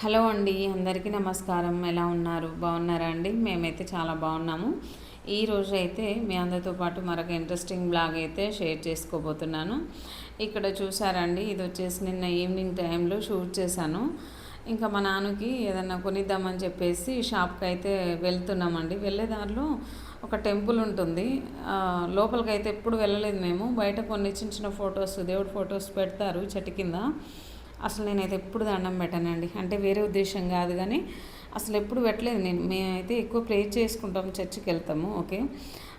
Hello అండి అందరికీ నమస్కారం. ఎలా ఉన్నారు? బాగున్నారా అండి? మేమైతే చాలా బాగున్నాము. ఈ రోజు అయితే మీ అందరితో పాటు మరొక ఇంట్రెస్టింగ్ బ్లాగ్ అయితే షేర్ చేసుకోబోతున్నాను. ఇక్కడ చూసారండి ఇది వచ్చేసి నిన్న ఈవినింగ్ టైంలో షూట్ చేశాను. ఇంకా మా నాన్నకి ఏదన్నా కొనిద్దామని చెప్పేసి షాప్కి అయితే వెళ్తున్నామండి. వెళ్ళే దారిలో ఒక టెంపుల్ ఉంటుంది. లోపలికి అయితే ఎప్పుడు వెళ్ళలేదు మేము. బయట కొన్ని చిన్న చిన్న ఫొటోస్ దేవుడి ఫొటోస్ పెడతారు చెట్టు కింద. అసలు నేనైతే ఎప్పుడు దండం పెట్టానండి. అంటే వేరే ఉద్దేశం కాదు కానీ అసలు ఎప్పుడు పెట్టలేదు. నేను మేమైతే ఎక్కువ ప్రే చేసుకుంటాం చర్చికి వెళ్తాము ఓకే?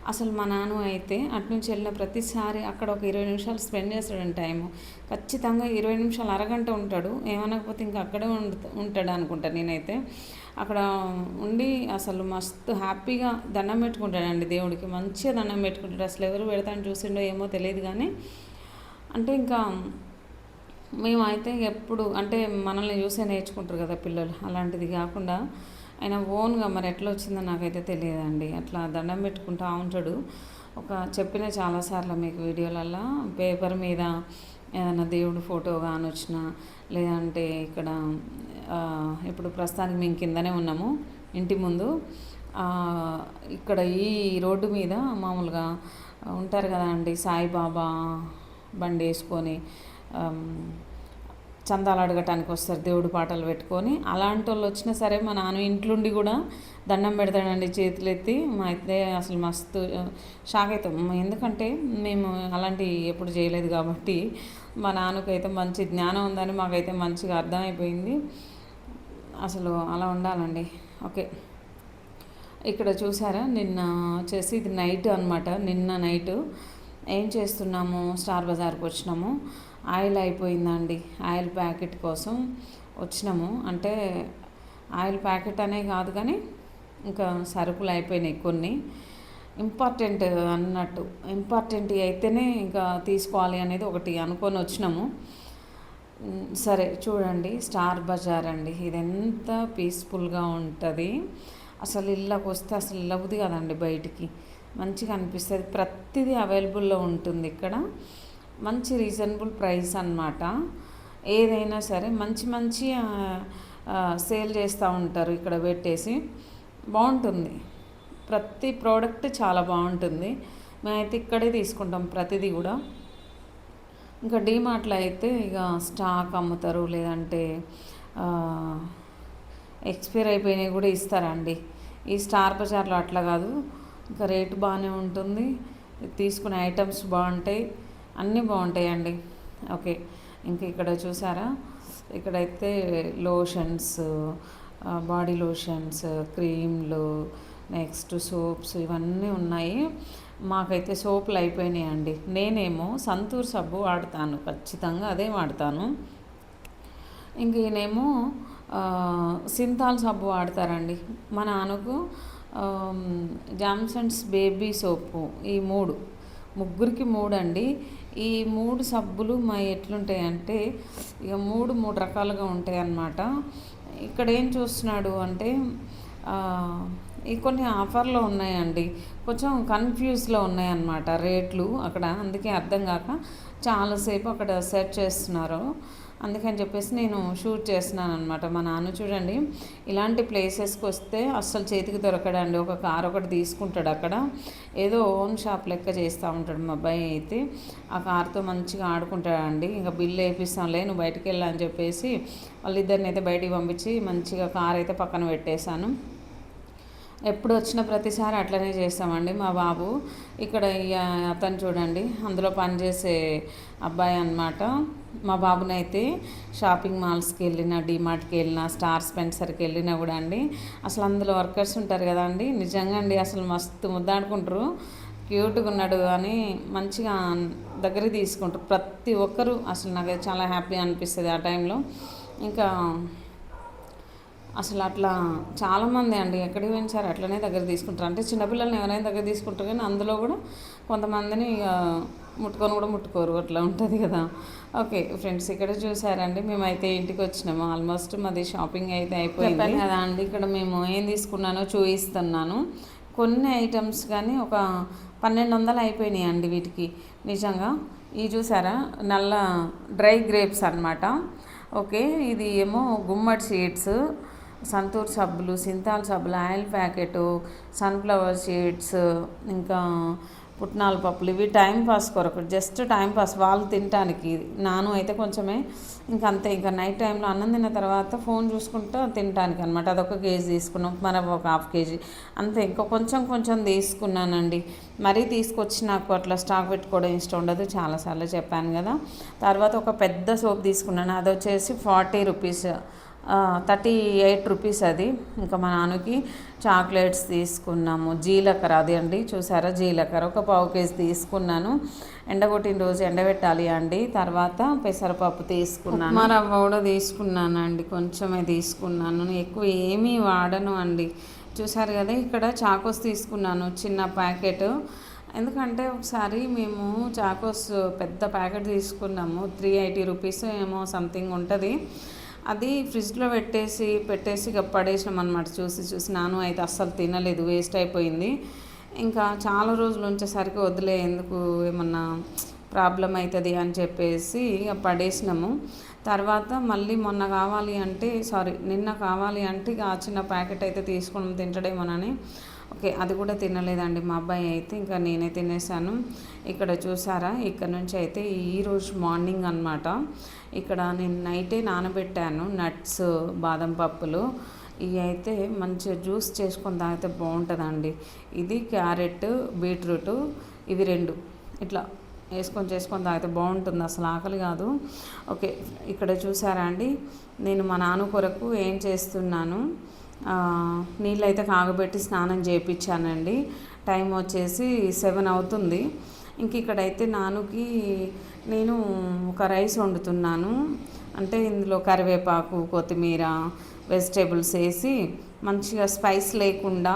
అసలు మా నాన్న అయితే అటు నుంచి వెళ్ళిన ప్రతిసారి అక్కడ ఒక ఇరవై నిమిషాలు స్పెండ్ చేస్తాడని టైము. ఖచ్చితంగా ఇరవై నిమిషాలు అరగంట ఉంటాడు. ఏమనకపోతే ఇంకా అక్కడే ఉంట- ఉంటాడు అనుకుంటా నేనైతే. అక్కడ ఉండి అసలు మస్తు హ్యాపీగా దండం పెట్టుకుంటాడండి దేవుడికి. మంచిగా దండం పెట్టుకుంటాడు. అసలు ఎవరు పెడతాను చూసిండో ఏమో తెలియదు కానీ అంటే ఇంకా మేమైతే ఎప్పుడు అంటే మనల్ని చూసే నేర్చుకుంటారు కదా పిల్లలు అలాంటిది కాకుండా ఆయన ఓన్గా మరి ఎట్లా వచ్చిందో నాకైతే తెలియదండి. అట్లా దండం పెట్టుకుంటా ఉంటాడు. ఒక చెప్పిన చాలాసార్లు మీకు వీడియోలల్లో పేపర్ మీద ఏదైనా దేవుడు ఫోటో కానీ వచ్చిన లేదంటే ఇక్కడ ఇప్పుడు ప్రస్తుతానికి మేము కిందనే ఉన్నాము ఇంటి ముందు ఇక్కడ ఈ రోడ్డు మీద మామూలుగా ఉంటారు కదా అండి సాయిబాబా బండి వేసుకొని చందాలు అడగటానికి వస్తారు దేవుడు పాటలు పెట్టుకొని. అలాంటి వాళ్ళు వచ్చినా సరే మా నాన్న ఇంట్లోండి కూడా దండం పెడతాడండి చేతులు ఎత్తి మా అయితే అసలు మస్తు షాక్ అవుతాం ఎందుకంటే మేము అలాంటి ఎప్పుడు చేయలేదు కాబట్టి మా నాన్నకైతే మంచి జ్ఞానం ఉందని మాకైతే మంచిగా అర్థమైపోయింది. అసలు అలా ఉండాలండి. ఓకే. ఇక్కడ చూసారా? నిన్న వచ్చేసి ఇది నైట్ అనమాట నిన్న నైట్ ఏం చేస్తున్నాము? స్టార్ బజార్కి వచ్చినాము. ఆయిల్ అయిపోయిందండి. ఆయిల్ ప్యాకెట్ కోసం వచ్చినాము. అంటే ఆయిల్ ప్యాకెట్ అనే కాదు కానీ ఇంకా సరుకులు అయిపోయినాయి కొన్ని. ఇంపార్టెంట్ అన్నట్టు. ఇంపార్టెంట్ అయితేనే ఇంకా తీసుకోవాలి అనేది ఒకటి అనుకొని వచ్చినాము. సరే చూడండి. స్టార్ బజార్ అండి. ఇది ఎంత పీస్ఫుల్గా ఉంటుంది. అసలు ఇళ్ళకి వస్తే అసలు ఇళ్ళవుది కదండి బయటికి. మంచిగా అనిపిస్తుంది. ప్రతిదీ అవైలబుల్లో ఉంటుంది ఇక్కడ. మంచి రీజనబుల్ ప్రైస్ అన్నమాట. ఏదైనా సరే మంచి మంచి సేల్ చేస్తూ ఉంటారు ఇక్కడ పెట్టేసి. బాగుంటుంది. ప్రతి ప్రోడక్ట్ చాలా బాగుంటుంది. మేమైతే ఇక్కడే తీసుకుంటాం ప్రతిదీ కూడా. ఇంకా డీమార్ట్లో అయితే ఇక స్టాక్ అమ్ముతారు లేదంటే ఎక్స్పైర్ అయిపోయినవి కూడా ఇస్తారండి. ఈ స్టార్ బజార్లో అట్లా కాదు. ఇంకా రేటు బాగానే ఉంటుంది. తీసుకునే ఐటమ్స్ బాగుంటాయి. అన్నీ బాగుంటాయండి. ఓకే. ఇంక ఇక్కడ చూసారా? ఇక్కడైతే లోషన్స్ బాడీ లోషన్స్ క్రీమ్లు నెక్స్ట్ సోప్స్ ఇవన్నీ ఉన్నాయి. మాకైతే సోపులు అయిపోయినాయండి. నేనేమో సంతూర్ సబ్బు వాడతాను. ఖచ్చితంగా అదే వాడతాను. ఇంక ఈయనేమో సింతాల్ సబ్బు వాడతారండి. మా నాన్నకు జామ్సన్స్ బేబీ సోపు ఈ మూడు. ముగ్గురికి మూడు అండి ఈ మూడు సబ్బులు మా ఎట్లుంటాయంటే ఇక మూడు మూడు రకాలుగా ఉంటాయి అన్నమాట ఇక్కడ ఏం చూస్తున్నాడు అంటే ఈ కొన్ని ఆఫర్లో ఉన్నాయండి. కొంచెం కన్ఫ్యూజ్లో ఉన్నాయన్నమాట రేట్లు అక్కడ. అందుకే అర్థం కాక చాలాసేపు అక్కడ సెర్చ్ చేస్తున్నారు. అందుకని చెప్పేసి నేను షూట్ చేస్తున్నాను అనమాట మా నాన్న చూడండి ఇలాంటి ప్లేసెస్కి వస్తే అస్సలు చేతికి దొరకడండి. ఒక కార్ ఒకటి తీసుకుంటాడు అక్కడ. ఏదో ఓన్ షాప్ లెక్క చేస్తూ ఉంటాడు మా అబ్బాయి అయితే. ఆ కార్తో మంచిగా ఆడుకుంటాడండి. ఇంకా బిల్లు వేపిస్తాంలే నువ్వు బయటికి అని చెప్పేసి వాళ్ళిద్దరిని అయితే బయటికి పంపించి మంచిగా కార్ అయితే పక్కన పెట్టేశాను. ఎప్పుడు వచ్చిన ప్రతిసారి అట్లనే చేస్తామండి మా బాబు. ఇక్కడ అతను చూడండి అందులో పనిచేసే అబ్బాయి అన్నమాట. మా బాబునైతే షాపింగ్ మాల్స్కి వెళ్ళిన డిమార్ట్కి వెళ్ళిన స్టార్ స్పెన్సర్కి వెళ్ళినా కూడా అండి అసలు అందులో వర్కర్స్ ఉంటారు కదండి నిజంగా అండి అసలు మస్తు ముద్దాడుకుంటారు. క్యూట్గా ఉన్నాడు అని మంచిగా దగ్గరికి తీసుకుంటారు. ప్రతి ఒక్కరు అసలు నాకు చాలా హ్యాపీ అనిపిస్తుంది ఆ టైంలో. ఇంకా అసలు అట్లా చాలామంది అండి ఎక్కడికి పెంచారు అట్లనే దగ్గర తీసుకుంటారు. అంటే చిన్నపిల్లల్ని ఎవరైనా దగ్గర తీసుకుంటారు కానీ అందులో కూడా కొంతమందిని ఇక ముట్టుకొని కూడా ముట్టుకోరు. అట్లా ఉంటుంది కదా. ఓకే ఫ్రెండ్స్ ఇక్కడ చూసారండి. మేమైతే ఇంటికి వచ్చినాము. ఆల్మోస్ట్ మాది షాపింగ్ అయితే అయిపోయింది. కదా అండి ఇక్కడ మేము ఏం తీసుకున్నానో చూపిస్తున్నాను. కొన్ని ఐటమ్స్ కానీ ఒక పన్నెండు వందలు అయిపోయినాయి అండి వీటికి. నిజంగా ఇవి చూసారా? నల్ల డ్రై గ్రేప్స్ అన్నమాట. ఓకే ఇది ఏమో గుమ్మడి సీడ్స్. సంతూర్ సబ్బులు సింతాల్ సబ్బులు ఆయిల్ ప్యాకెట్ సన్ఫ్లవర్ సీడ్స్ ఇంకా పుట్నాల పప్పులు ఇవి టైం పాస్ కొరకు జస్ట్ టైం పాస్ వాళ్ళు తినటానికి. నాను అయితే కొంచెమే ఇంకా అంతే ఇంకా నైట్ టైంలో అన్నం తిన్న తర్వాత ఫోన్ చూసుకుంటూ తినటానికి అనమాట అదొక కేజీ తీసుకున్నాం మన ఒక హాఫ్ కేజీ. అంతే ఇంకా కొంచెం కొంచెం తీసుకున్నానండి. మరీ తీసుకొచ్చి నాకు అట్లా స్టాక్ పెట్టుకోవడం ఇష్టం ఉండదు చాలాసార్లు చెప్పాను కదా. తర్వాత ఒక పెద్ద సోప్ తీసుకున్నాను అది వచ్చేసి forty rupees. Thirty eight rupees అది. ఇంకా మా నాన్నకి చాక్లెట్స్ తీసుకున్నాము. జీలకర్ర అది అండి. చూసారా? జీలకర్ర ఒక పావు కేజీ తీసుకున్నాను. ఎండగొట్టిన రోజు ఎండబెట్టాలి అండి. తర్వాత పెసరపప్పు తీసుకున్నాను. మా రవ్వ కూడా తీసుకున్నానండి. కొంచెమే తీసుకున్నాను. ఎక్కువ ఏమీ వాడను అండి. చూసారు కదా ఇక్కడ చాకోస్ తీసుకున్నాను చిన్న ప్యాకెట్. ఎందుకంటే ఒకసారి మేము చాకోస్ పెద్ద ప్యాకెట్ తీసుకున్నాము. త్రీ ఎయిటీ రూపీస్ ఏమో సంథింగ్ ఉంటుంది. అది ఫ్రిడ్జ్లో పెట్టేసి పెట్టేసి ఇక పడేసినాం అనమాట చూసి చూసి నాను అయితే అస్సలు తినలేదు వేస్ట్ అయిపోయింది. ఇంకా చాలా రోజులు ఉంచేసరికి వదిలే ఎందుకు ఏమన్నా ప్రాబ్లం అవుతుంది అని చెప్పేసి ఇక పడేసినాము. తర్వాత మళ్ళీ మొన్న కావాలి అంటే సారీ నిన్న కావాలి అంటే ఇక చిన్న ప్యాకెట్ అయితే తీసుకుని తింటడేమోనని ఓకే అది కూడా తినలేదండి మా అబ్బాయి అయితే ఇంకా నేనే తినేసాను. ఇక్కడ చూసారా ఇక్కడ నుంచి అయితే ఈరోజు మార్నింగ్ అనమాట ఇక్కడ నేను నైటే నానబెట్టాను నట్స్ బాదం పప్పులు. ఇవి అయితే మంచిగా జ్యూస్ చేసుకొని తాగితే బాగుంటుందండి. ఇది క్యారెట్ బీట్రూట్ ఇవి రెండు. ఇట్లా వేసుకొని చేసుకొని తాగితే బాగుంటుంది అసలు ఆకలి కాదు. ఓకే ఇక్కడ చూసారా అండి నేను మా నాన్న కొరకు ఏం చేస్తున్నాను నీళ్ళైతే కాగబెట్టి స్నానం చేయించానండి టైం వచ్చేసి సెవెన్ అవుతుంది. ఇంక ఇక్కడైతే నానుకి నేను ఒక రైస్ వండుతున్నాను. అంటే ఇందులో కరివేపాకు కొత్తిమీర వెజిటేబుల్స్ వేసి మంచిగా స్పైస్ లేకుండా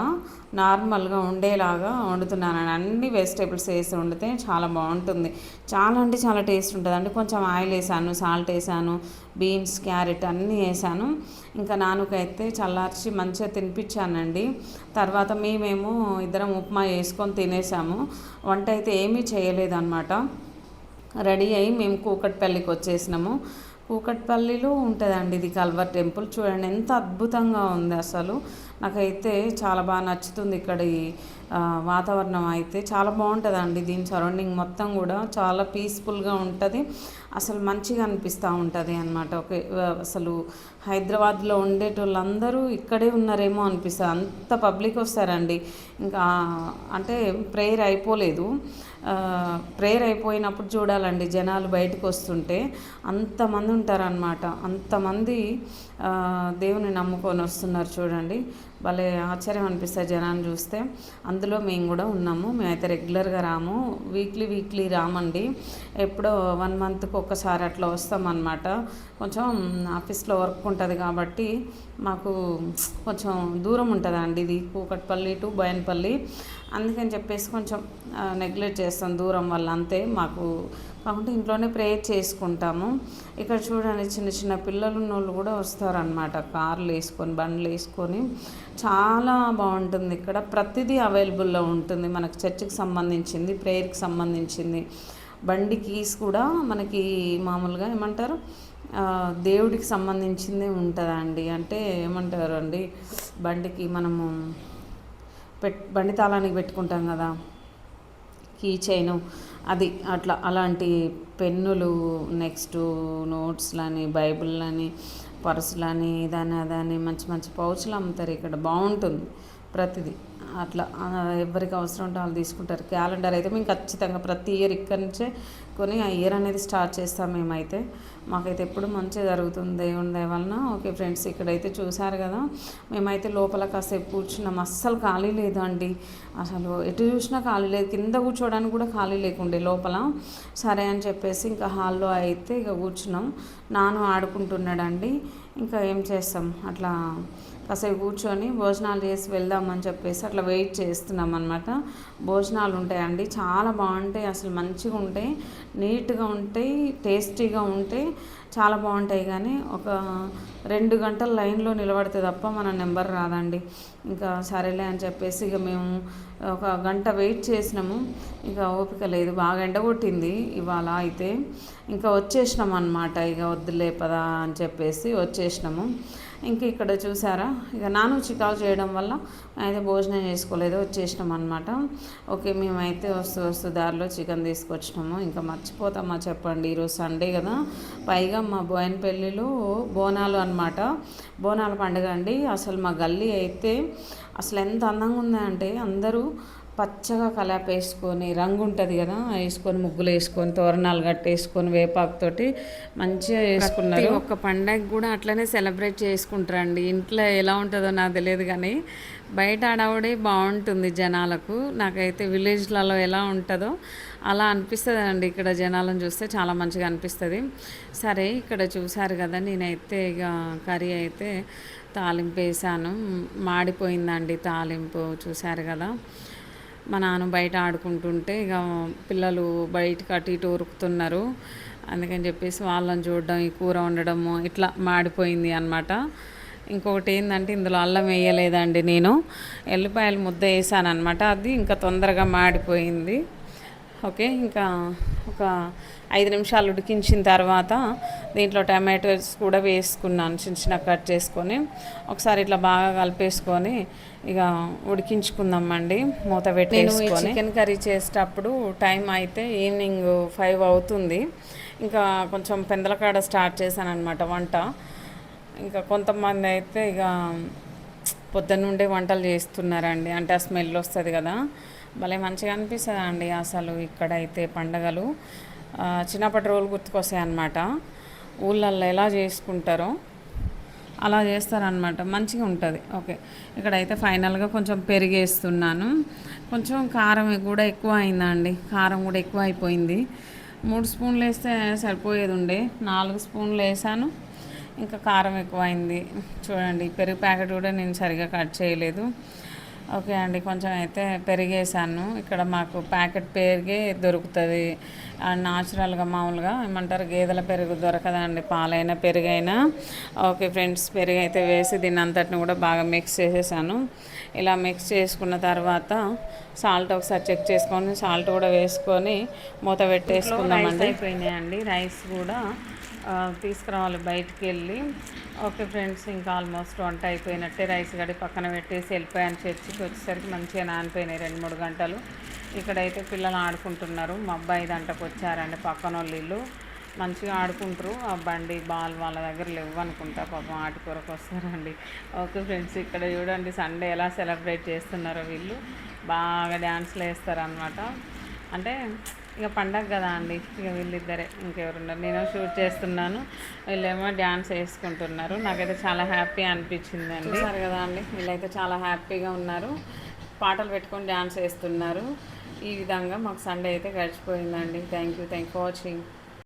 నార్మల్గా ఉండేలాగా వండుతున్నాను. అన్ని వెజిటేబుల్స్ వేసి వండితే చాలా బాగుంటుంది. చాలా అంటే చాలా టేస్ట్ ఉంటుంది. అంటే కొంచెం ఆయిల్ వేసాను సాల్ట్ వేసాను బీన్స్ క్యారెట్ అన్నీ వేసాను. ఇంకా నాన్నకైతే చల్లార్చి మంచిగా తినిపించానండి. తర్వాత మేమేమో ఇద్దరం ఉప్మా వేసుకొని తినేసాము. వంట అయితే ఏమీ చేయలేదన్నమాట. రెడీ అయ్యి మేము కూకట్పల్లికి వచ్చేసినాము. కూకట్పల్లిలో ఉంటుందండి ఇది కల్వర్ టెంపుల్. చూడండి ఎంత అద్భుతంగా ఉంది అసలు. నాకైతే చాలా బాగా నచ్చుతుంది ఇక్కడ ఈ వాతావరణం అయితే. చాలా బాగుంటుందండి దీని సరౌండింగ్ మొత్తం కూడా. చాలా పీస్ఫుల్గా ఉంటుంది. అసలు మంచిగా అనిపిస్తూ ఉంటుంది అనమాట ఓకే అసలు హైదరాబాద్లో ఉండేటోళ్ళందరూ ఇక్కడే ఉన్నారేమో అనిపిస్తుంది. అంత పబ్లిక్ వస్తారండి. ఇంకా అంటే ప్రేయర్ అయిపోలేదు. ప్రేయర్ అయిపోయినప్పుడు చూడాలండి జనాలు బయటకు వస్తుంటే. అంతమంది ఉంటారనమాట అంతమంది దేవుని నమ్ముకొని వస్తున్నారు చూడండి. భలే ఆశ్చర్యం అనిపిస్తుంది జనాన్ని చూస్తే. అందులో మేము కూడా ఉన్నాము. మేమైతే రెగ్యులర్గా రాము. Weekly weekly రామండి. ఎప్పుడో వన్ మంత్కి ఒక్కసారి అట్లా వస్తామన్నమాట. కొంచెం ఆఫీస్లో వర్క్ ఉంటుంది కాబట్టి మాకు కొంచెం దూరం ఉంటుందండి ఇది. కూకట్పల్లి టు బయన్పల్లి. అందుకని చెప్పేసి కొంచెం నెగ్లెక్ట్ చేస్తాం దూరం వల్ల అంతే. మాకు కాకుండా ఇంట్లోనే ప్రేయర్ చేసుకుంటాము. ఇక్కడ చూడండి చిన్న చిన్న పిల్లలు ఉన్నోళ్ళు కూడా వస్తారనమాట కార్లు వేసుకొని బండ్లు వేసుకొని. చాలా బాగుంటుంది. ఇక్కడ ప్రతిదీ అవైలబుల్లో ఉంటుంది. మనకు చర్చికి సంబంధించింది ప్రేయర్కి సంబంధించింది. బండి కీస్ కూడా మనకి మామూలుగా ఏమంటారు? దేవుడికి సంబంధించింది ఉంటుందండి. అంటే ఏమంటారు అండి బండికి మనము పెట్ బండి తాళానికి పెట్టుకుంటాం కదా. Key chain. అది అట్లా అలాంటి పెన్నులు నెక్స్ట్ నోట్స్లని బైబిల్లని పర్సులని ఇదని అదని మంచి మంచి పౌచులు అమ్ముతారు ఇక్కడ. బాగుంటుంది ప్రతిదీ. అట్లా ఎవరికి అవసరం ఉంటే వాళ్ళు తీసుకుంటారు. క్యాలెండర్ అయితే మేము ఖచ్చితంగా ప్రతి ఇయర్ ఇక్కడి నుంచే కొని ఆ ఇయర్ అనేది స్టార్ట్ చేస్తాం మేమైతే. మాకైతే ఎప్పుడు మంచిగా జరుగుతుంది దేవుని వలన. ఓకే ఫ్రెండ్స్ ఇక్కడైతే చూశారు కదా మేమైతే లోపల కాసేపు కూర్చున్నాం. అస్సలు ఖాళీ లేదండి. అసలు ఎటు చూసినా ఖాళీ లేదు. కింద కూర్చోవడానికి కూడా ఖాళీ లేకుండే లోపల. సరే అని చెప్పేసి ఇంకా హాల్లో అయితే ఇక కూర్చున్నాం. నాను ఆడుకుంటున్నాడండి. ఇంకా ఏం చేస్తాం? అట్లా కాసేపు కూర్చొని భోజనాలు చేసి వెళ్దామని చెప్పేసి అట్లా వెయిట్ చేస్తున్నాం అనమాట భోజనాలు ఉంటాయండి. చాలా బాగుంటాయి. అసలు మంచిగా ఉంటాయి. నీట్గా ఉంటాయి. టేస్టీగా ఉంటాయి. చాలా బాగుంటాయి కానీ ఒక రెండు గంటల లైన్లో నిలబడితే తప్ప మన నెంబర్ రాదండి. ఇంకా సరేలే అని చెప్పేసి ఇక మేము ఒక గంట వెయిట్ చేసినాము. ఇక ఓపిక లేదు బాగా ఎండగొట్టింది ఇవాళ అయితే. ఇంకా వచ్చేసినాం అనమాట ఇక వద్దులే పదా అని చెప్పేసి వచ్చేసినాము. ఇంకా ఇక్కడ చూసారా? ఇక నాను చికాకు చేయడం వల్ల అయితే భోజనం చేసుకోలేదు వచ్చేసినాం అనమాట ఓకే మేమైతే వస్తూ వస్తూ దారిలో చికెన్ తీసుకొచ్చినాము. ఇంకా మర్చిపోతామా చెప్పండి ఈరోజు సండే కదా. పైగా మా బోయన్ పెళ్ళిలో బోనాలు అనమాట బోనాల పండుగ అండి. అసలు మా గల్లీ అయితే అసలు ఎంత అందంగా ఉందంటే అందరూ పచ్చగా కలాప వేసుకొని రంగు ఉంటుంది కదా వేసుకొని ముగ్గులు వేసుకొని తోరణాలు కట్టేసుకొని వేపాకుతోటి మంచిగా వేసుకున్నారు. ఒక పండగ కూడా అట్లనే సెలబ్రేట్ చేసుకుంటారండి. ఇంట్లో ఎలా ఉంటుందో నాకు తెలియదు కానీ బయట ఆడవుడే బాగుంటుంది జనాలకు. నాకైతే విలేజ్లలో ఎలా ఉంటుందో అలా అనిపిస్తుంది అండి ఇక్కడ జనాలను చూస్తే చాలా మంచిగా అనిపిస్తుంది. సరే ఇక్కడ చూసారు కదా నేనైతే ఇక కర్రీ అయితే తాలింపు వేసాను. మాడిపోయిందండి తాలింపు చూసారు కదా. మా నాన్న బయట ఆడుకుంటుంటే ఇక పిల్లలు బయటకు అటు ఇటు ఉరుకుతున్నారు. అందుకని చెప్పేసి వాళ్ళని చూడడం ఈ కూర వండడము ఇట్లా మాడిపోయింది అనమాట ఇంకొకటి ఏంటంటే ఇందులో అల్లం వేయలేదండి నేను. ఎల్లిపాయలు ముద్ద వేసాను అనమాట అది ఇంకా తొందరగా మాడిపోయింది. ఓకే ఇంకా ఒక ఐదు నిమిషాలు ఉడికించిన తర్వాత దీంట్లో టమాటోస్ కూడా వేసుకున్నాను చిన్న చిన్న కట్ చేసుకొని. ఒకసారి ఇట్లా బాగా కలిపేసుకొని ఇక ఉడికించుకుందామండి. మూత పెట్టేసుకొని. చికెన్ కర్రీ చేసేటప్పుడు టైం అయితే ఈవినింగ్ ఫైవ్ అవుతుంది. ఇంకా కొంచెం పెందలకాడ స్టార్ట్ చేశాను అనమాట వంట. ఇంకా కొంతమంది అయితే ఇక పొద్దున్నుండే వంటలు చేస్తున్నారండి. అంటే ఆ స్మెల్ వస్తుంది కదా. భలే మంచిగా అనిపిస్తుంది అండి అసలు ఇక్కడైతే పండగలు. చిన్నప్పటి రోజులు గుర్తుకొస్తాయి అన్నమాట ఊళ్ళల్లో ఎలా చేసుకుంటారో అలా చేస్తారనమాట మంచిగా ఉంటుంది. ఓకే. ఇక్కడైతే ఫైనల్గా కొంచెం పెరిగేస్తున్నాను. కొంచెం కారం కూడా ఎక్కువ అయిందండి. కారం కూడా ఎక్కువ అయిపోయింది. మూడు స్పూన్లు వేస్తే సరిపోయేది ఉండే నాలుగు స్పూన్లు వేసాను. ఇంకా కారం ఎక్కువైంది చూడండి పెరుగు ప్యాకెట్ కూడా నేను సరిగా కట్ చేయలేదు. ఓకే అండి కొంచెం అయితే పెరిగేసాను ఇక్కడ మాకు ప్యాకెట్ పెరిగే దొరుకుతుంది. న్యాచురల్గా మామూలుగా ఏమంటారు గేదెల పెరుగు దొరకదండి పాలైనా పెరుగైనా. ఓకే ఫ్రెండ్స్ పెరుగు అయితే వేసి దీన్ని అంతటిని కూడా బాగా మిక్స్ చేసేసాను. ఇలా మిక్స్ చేసుకున్న తర్వాత సాల్ట్ ఒకసారి చెక్ చేసుకొని సాల్ట్ కూడా వేసుకొని మూత పెట్టేసుకుందామండి. అయిపోయినాయండి రైస్ కూడా తీసుకురావాలి బయటికి వెళ్ళి ఓకే ఫ్రెండ్స్ ఇంకా ఆల్మోస్ట్ వంట అయిపోయినట్టే. రైస్ గడి పక్కన పెట్టేసి వెళ్ళిపోయాను చర్చికి వచ్చేసరికి మంచిగా నానిపోయినాయి రెండు మూడు గంటలు. ఇక్కడైతే పిల్లలు ఆడుకుంటున్నారు. మా అబ్బాయి దంటకు వచ్చారండి పక్కన వాళ్ళు ఇల్లు. మంచిగా ఆడుకుంటారు. ఆ బండి బాల్ వాళ్ళ దగ్గర లేవు అనుకుంటా పాపం ఆటి కొరకు వస్తారండి. ఓకే ఫ్రెండ్స్ ఇక్కడ చూడండి సండే ఎలా సెలబ్రేట్ చేస్తున్నారో వీళ్ళు. బాగా డ్యాన్స్లు వేస్తారనమాట అంటే ఇక పండగ కదా అండి. ఇక వీళ్ళిద్దరే ఇంకెవరున్నారు? నేను షూట్ చేస్తున్నాను. వీళ్ళేమో డ్యాన్స్ వేసుకుంటున్నారు. నాకైతే చాలా హ్యాపీ అనిపించింది అండి కదా అండి వీళ్ళైతే చాలా హ్యాపీగా ఉన్నారు. పాటలు పెట్టుకొని డ్యాన్స్ వేస్తున్నారు. ఈ విధంగా మాకు సండే అయితే గడిచిపోయిందండి. Thank you thank for watching.